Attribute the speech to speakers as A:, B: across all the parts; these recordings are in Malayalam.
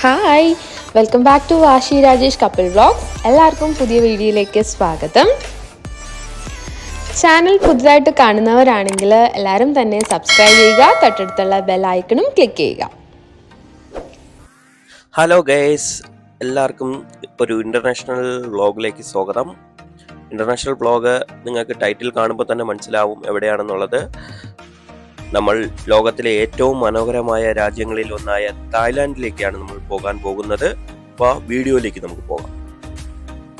A: Hi welcome back to Vashi Rajesh couple vlogs എല്ലാവർക്കും പുതിയ വീഡിയോയിലേക്ക് സ്വാഗതം. ചാനൽ പുതുതായിട്ട് കാണുന്നവരാണെങ്കിൽ എല്ലാവരും തന്നെ സബ്സ്ക്രൈബ് ചെയ്യുക തൊട്ടടുത്തുള്ള ബെൽ ഐക്കണും ക്ലിക്ക് ചെയ്യുക.
B: ഹലോ ഗൈസ് എല്ലാവർക്കും ഇപ്പോൾ ഒരു ഇന്റർനാഷണൽ വ്ളോഗിലേക്ക് സ്വാഗതം. ഇന്റർനാഷണൽ വ്ളോഗ് നിങ്ങൾക്ക് ടൈറ്റിൽ കാണുമ്പോൾ തന്നെ മനസ്സിലാവും എവിടെയാണെന്നുള്ളത്. നമ്മൾ ലോകത്തിലെ ഏറ്റവും മനോഹരമായ രാജ്യങ്ങളിൽ ഒന്നായ തായ്ലാൻഡിലേക്കാണ് നമ്മൾ പോകാൻ പോകുന്നത്. അപ്പോൾ വീഡിയോയിലേക്ക് നമുക്ക് പോകാം.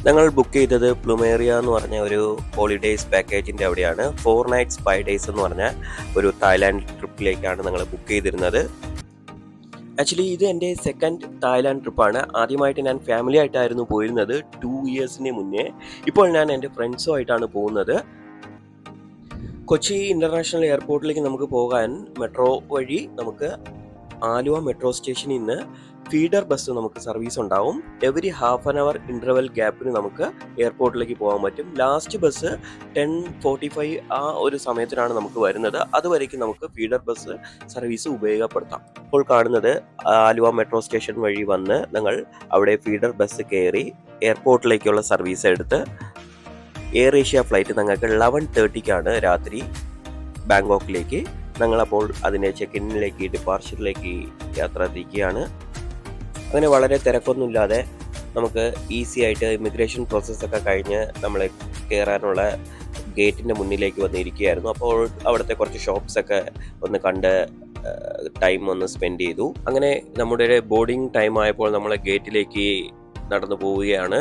B: ഞങ്ങൾ ബുക്ക് ചെയ്തത് പ്ലുമേറിയ എന്ന് പറഞ്ഞ ഒരു ഹോളിഡേയ്സ് പാക്കേജിന്റെ അവിടെയാണ്. ഫോർ നൈറ്റ്സ് ഫൈവ് ഡേയ്സ് എന്ന് പറഞ്ഞ ഒരു തായ്ലാൻഡ് ട്രിപ്പിലേക്കാണ് ഞങ്ങൾ ബുക്ക് ചെയ്തിരുന്നത്. ആക്ച്വലി ഇത് എന്റെ സെക്കൻഡ് തായ്ലാൻഡ് ട്രിപ്പാണ് ആദ്യമായിട്ട് ഞാൻ ഫാമിലി ആയിട്ടായിരുന്നു പോയിരുന്നത് ടു ഇയേഴ്സിന് മുന്നേ. ഇപ്പോൾ ഞാൻ എന്റെ ഫ്രണ്ട്സുമായിട്ടാണ് പോകുന്നത്. കൊച്ചി ഇന്റർനാഷണൽ എയർപോർട്ടിലേക്ക് നമുക്ക് പോകാൻ മെട്രോ വഴി നമുക്ക് ആലുവ മെട്രോ സ്റ്റേഷനിൽ നിന്ന് ഫീഡർ ബസ് നമുക്ക് സർവീസ് ഉണ്ടാവും. Every half an hour interval ഗ്യാപ്പിന് നമുക്ക് എയർപോർട്ടിലേക്ക് പോകാൻ പറ്റും. Last bus ten forty five ആ ഒരു സമയത്തിനാണ് നമുക്ക് വരുന്നത്. അതുവരേക്കും നമുക്ക് ഫീഡർ ബസ് സർവീസ് ഉപയോഗപ്പെടുത്താം. ഇപ്പോൾ കാണുന്നത് ആലുവ മെട്രോ സ്റ്റേഷൻ വഴി വന്ന് നിങ്ങൾ അവിടെ ഫീഡർ ബസ് കയറി എയർപോർട്ടിലേക്കുള്ള സർവീസ് എടുത്ത് എയർ ഏഷ്യ ഫ്ലൈറ്റ് ഞങ്ങൾക്ക് ലെവൻ തേർട്ടിക്കാണ് രാത്രി ബാങ്കോക്കിലേക്ക്. ഞങ്ങളപ്പോൾ അതിന്റെ ചെക്ക് ഇന്നിലേക്ക് ഡിപ്പാർച്ചറിലേക്ക് യാത്ര തിരിക്കുകയാണ്. അങ്ങനെ വളരെ തിരക്കൊന്നുമില്ലാതെ നമുക്ക് ഈസി ആയിട്ട് ഇമിഗ്രേഷൻ പ്രോസസ്സൊക്കെ കഴിഞ്ഞ് നമ്മൾ കയറാനുള്ള ഗേറ്റിന്റെ മുന്നിലേക്ക് വന്നിരിക്കുകയായിരുന്നു. അപ്പോൾ അവിടുത്തെ കുറച്ച് ഷോപ്സൊക്കെ ഒന്ന് കണ്ട് ടൈം ഒന്ന് സ്പെൻഡ് ചെയ്തു. അങ്ങനെ നമ്മുടെ ബോർഡിംഗ് ടൈം ആയപ്പോൾ നമ്മളെ ഗേറ്റിലേക്ക് നടന്നു പോവുകയാണ്.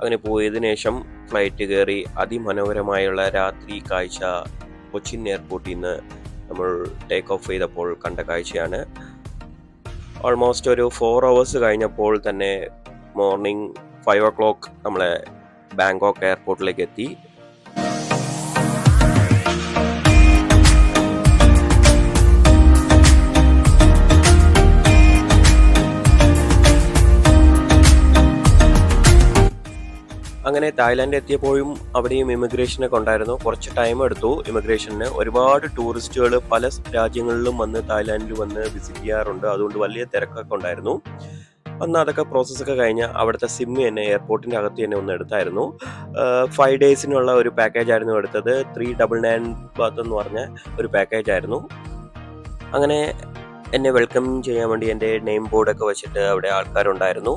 B: അങ്ങനെ പോയതിനു ശേഷം ഫ്ലൈറ്റ് കയറി അതിമനോഹരമായുള്ള രാത്രി കാഴ്ച കൊച്ചിൻ എയർപോർട്ടിൽ നിന്ന് നമ്മൾ ടേക്ക് ഓഫ് ചെയ്തപ്പോൾ കണ്ട കാഴ്ചയാണ്. ഓൾമോസ്റ്റ് ഒരു ഫോർ അവേഴ്സ് കഴിഞ്ഞപ്പോൾ തന്നെ മോർണിംഗ് ഫൈവ് ഓ ക്ലോക്ക് നമ്മളെ ബാങ്കോക്ക് എയർപോർട്ടിലേക്ക് എത്തി. അങ്ങനെ തായ്ലാൻഡ് എത്തിയപ്പോഴും അവിടെയും ഇമിഗ്രേഷനൊക്കെ ഉണ്ടായിരുന്നു കുറച്ച് ടൈം എടുത്തു ഇമിഗ്രേഷന് ഒരുപാട് ടൂറിസ്റ്റുകൾ പല രാജ്യങ്ങളിലും വന്ന് തായ്ലാൻഡിൽ വന്ന് വിസിറ്റ് ചെയ്യാറുണ്ട്. അതുകൊണ്ട് വലിയ തിരക്കൊക്കെ ഉണ്ടായിരുന്നു. അന്ന് അതൊക്കെ പ്രോസസ്സൊക്കെ കഴിഞ്ഞ് അവിടുത്തെ സിം തന്നെ എയർപോർട്ടിന്റെ അകത്ത് തന്നെ ഒന്ന് എടുത്തായിരുന്നു. ഫൈവ് ഡേയ്സിനുള്ള ഒരു പാക്കേജ് ആയിരുന്നു എടുത്തത്. ത്രീ ഡബിൾ നയൻ ബാത്ത് എന്ന് പറഞ്ഞ ഒരു പാക്കേജ് ആയിരുന്നു. അങ്ങനെ എന്നെ വെൽക്കം ചെയ്യാൻ വേണ്ടി എന്റെ നെയിം ബോർഡൊക്കെ വെച്ചിട്ട് അവിടെ ആൾക്കാരുണ്ടായിരുന്നു.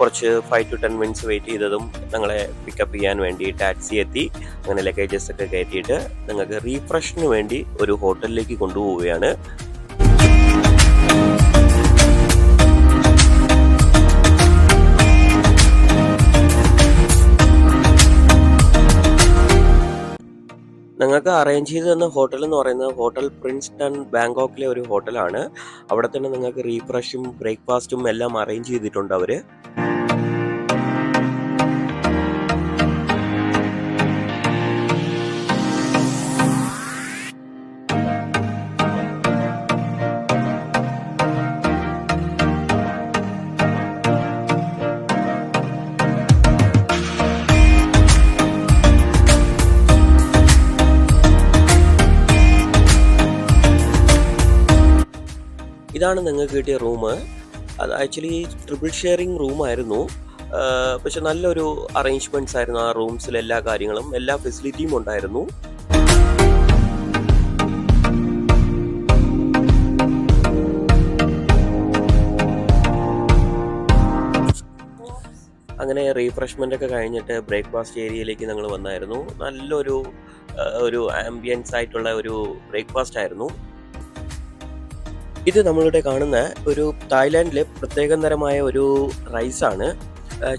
B: കുറച്ച് five to ten minutes wait ചെയ്തതും ഞങ്ങളെ പിക്കപ്പ് ചെയ്യാൻ വേണ്ടി ടാക്സി എത്തി. അങ്ങനെ ലഗേജസ് ഒക്കെ കയറ്റിയിട്ട് നിങ്ങൾക്ക് റീഫ്രഷിന് വേണ്ടി ഒരു ഹോട്ടലിലേക്ക് കൊണ്ടുപോവുകയാണ്. ഞങ്ങൾക്ക് അറേഞ്ച് ചെയ്ത് തന്ന ഹോട്ടൽ എന്ന് പറയുന്നത് ഹോട്ടൽ പ്രിൻസ് ടൺ ബാങ്കോക്കിലെ ഒരു ഹോട്ടലാണ് അവിടെ തന്നെ നിങ്ങൾക്ക് റീഫ്രഷും ബ്രേക്ക്ഫാസ്റ്റും എല്ലാം അറേഞ്ച് ചെയ്തിട്ടുണ്ട് അവർ ഇതാണ് നിങ്ങൾക്ക് കിട്ടിയ റൂം. അത് ആക്ച്വലി ട്രിപ്പിൾ ഷെയറിംഗ് റൂമായിരുന്നു പക്ഷെ നല്ലൊരു അറേഞ്ച്മെന്റ്സ് ആയിരുന്നു ആ റൂംസിൽ എല്ലാ കാര്യങ്ങളും. എല്ലാ ഫെസിലിറ്റിയും ഉണ്ടായിരുന്നു. അങ്ങനെ റീഫ്രഷ്മെന്റ് ഒക്കെ കഴിഞ്ഞിട്ട് ബ്രേക്ക്ഫാസ്റ്റ് ഏരിയയിലേക്ക് ഞങ്ങൾ വന്നായിരുന്നു. നല്ലൊരു ഒരു ആംബിയൻസ് ആയിട്ടുള്ള ഒരു ബ്രേക്ക്ഫാസ്റ്റ് ആയിരുന്നു. ഇത് നമ്മളിവിടെ കാണുന്ന ഒരു തായ്ലാൻഡിലെ പ്രത്യേകം തരമായ ഒരു റൈസാണ്.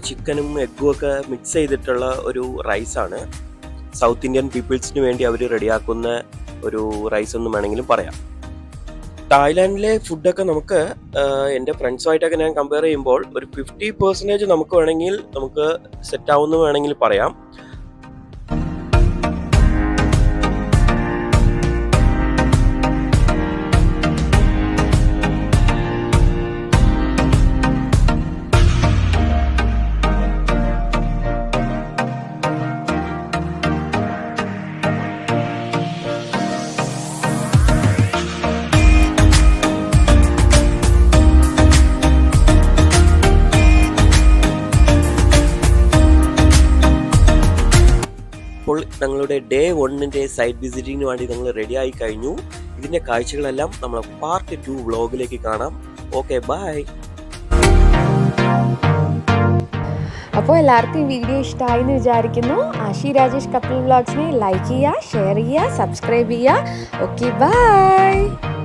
B: ചിക്കനും എഗ്ഗും ഒക്കെ മിക്സ് ചെയ്തിട്ടുള്ള ഒരു റൈസാണ്. സൗത്ത് ഇന്ത്യൻ പീപ്പിൾസിന് വേണ്ടി അവർ റെഡിയാക്കുന്ന ഒരു റൈസ് എന്ന് വേണമെങ്കിലും പറയാം. തായ്ലാൻഡിലെ ഫുഡൊക്കെ നമുക്ക് എന്റെ ഫ്രണ്ട്സുമായിട്ടൊക്കെ ഞാൻ കമ്പയർ ചെയ്യുമ്പോൾ ഒരു ഫിഫ്റ്റി പെർസെന്റേജ് നമുക്ക് വേണമെങ്കിൽ നമുക്ക് സെറ്റ് ആവുമെന്ന് വേണമെങ്കിൽ പറയാം. ഞങ്ങളുടെ ഡേ വണ്ണിന്റെ സൈറ്റ് വിസിറ്റിങ്ങിന് വേണ്ടി ഞങ്ങൾ റെഡി ആയി കഴിഞ്ഞു. ഇതിന്റെ കാഴ്ചകളെല്ലാം നമ്മൾ പാർട്ട് ടു വ്ളോഗിലേക്ക് കാണാം. ഓക്കെ ബായ്
A: അപ്പോൾ എല്ലാവർക്കും ഈ വീഡിയോ ഇഷ്ടമായി എന്ന് വിചാരിക്കുന്നു. ആഷി രാജേഷ് കപ്പിൾ വ്ളോഗ്സിനെ ലൈക്ക് ചെയ്യുക ഷെയർ ചെയ്യുക സബ്സ്ക്രൈബ് ചെയ്യുക. Okay bye